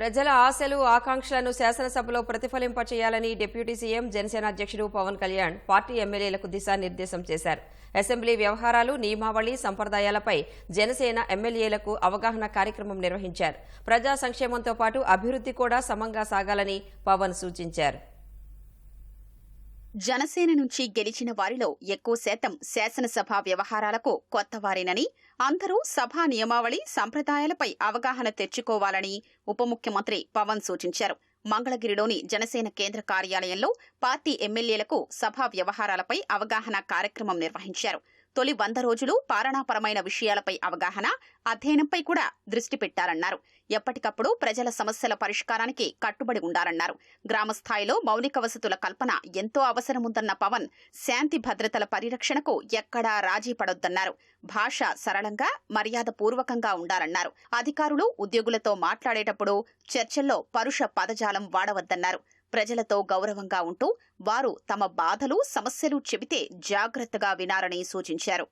ప్రజల ఆశలు ఆకాంక్షలను శాసనసభలో ప్రతిఫలింపచేయాలని డిప్యూటీ సీఎం జనసేన అధ్యక్షుడు పవన్ కళ్యాణ్ పార్టీ ఎమ్మెల్యేలకు దిశానిర్దేశం చేశారు. అసెంబ్లీ వ్యవహారాలు నియమావళి సంప్రదాయాలపై జనసేన ఎమ్మెల్యేలకు అవగాహన కార్యక్రమం నిర్వహించారు. ప్రజా సంక్షేమంతో పాటు అభివృద్ధి కూడా సమంగా సాగాలని పవన్ సూచించారు. జనసేన నుంచి గెలిచిన వారిలో ఎక్కువ శాతం శాసనసభ వ్యవహారాలకు కొత్తవారేనని అందరూ సభా నియమావళి సంప్రదాయాలపై అవగాహన తెచ్చుకోవాలని ఉప ముఖ్యమంత్రి పవన్ సూచించారు. మంగళగిరిలోని జనసేన కేంద్ర కార్యాలయంలో పార్టీ ఎమ్మెల్యేలకు సభా వ్యవహారాలపై అవగాహన కార్యక్రమం నిర్వహించారు. తొలి వంద రోజులు పాలనాపరమైన విషయాలపై అవగాహన అధ్యయనంపై కూడా దృష్టి పెట్టారన్నారు ఎప్పటికప్పుడు ప్రజల సమస్యల పరిష్కారానికి కట్టుబడి ఉండాలన్నారు. గ్రామస్థాయిలో మౌలిక వసతుల కల్పన ఎంతో అవసరముందన్న పవన్ శాంతి భద్రతల పరిరక్షణకు ఎక్కడా రాజీ పడొద్దన్నారు. భాష సరళంగా మర్యాదపూర్వకంగా ఉండాలన్నారు. అధికారులు ఉద్యోగులతో మాట్లాడేటప్పుడు చర్చల్లో పరుష పదజాలం వాడవద్దన్నారు. ప్రజలతో గౌరవంగా ఉంటూ వారు తమ బాధలు సమస్యలు చెబితే జాగ్రత్తగా వినాలని సూచించారు.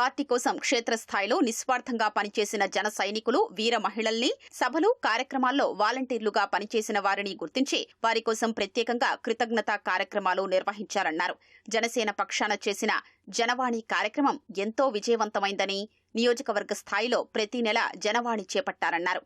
పార్టీ కోసం క్షేత్రస్థాయిలో నిస్వార్థంగా పనిచేసిన జన సైనికులు వీర మహిళల్ని సభలు కార్యక్రమాల్లో వాలంటీర్లుగా పనిచేసిన వారిని గుర్తించి వారి కోసం ప్రత్యేకంగా కృతజ్ఞతా కార్యక్రమాలు నిర్వహించారన్నారు. జనసేన పక్షాన చేసిన జనవాణి కార్యక్రమం ఎంతో విజయవంతమైందని నియోజకవర్గ స్థాయిలో ప్రతి నెల జనవాణి చేపట్టారన్నారు.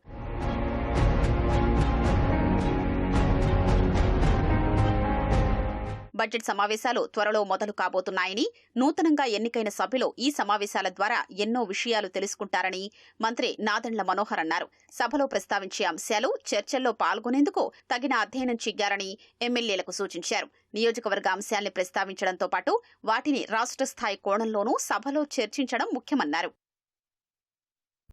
బడ్జెట్ సమావేశాలు త్వరలో మొదలు కాబోతున్నాయని నూతనంగా ఎన్నికైన సభ్యులు ఈ సమావేశాల ద్వారా ఎన్నో విషయాలు తెలుసుకుంటారని మంత్రి నాదెండ్ల మనోహర్ అన్నారు. సభలో ప్రస్తావించే అంశాలు చర్చల్లో పాల్గొనేందుకు తగిన అధ్యయనం చెయ్యాలని ఎమ్మెల్యేలకు సూచించారు. నియోజకవర్గ అంశాల్ని ప్రస్తావించడంతో పాటు వాటిని రాష్ట్ర స్థాయి కోణంలోనూ సభలో చర్చించడం ముఖ్యమన్నారు.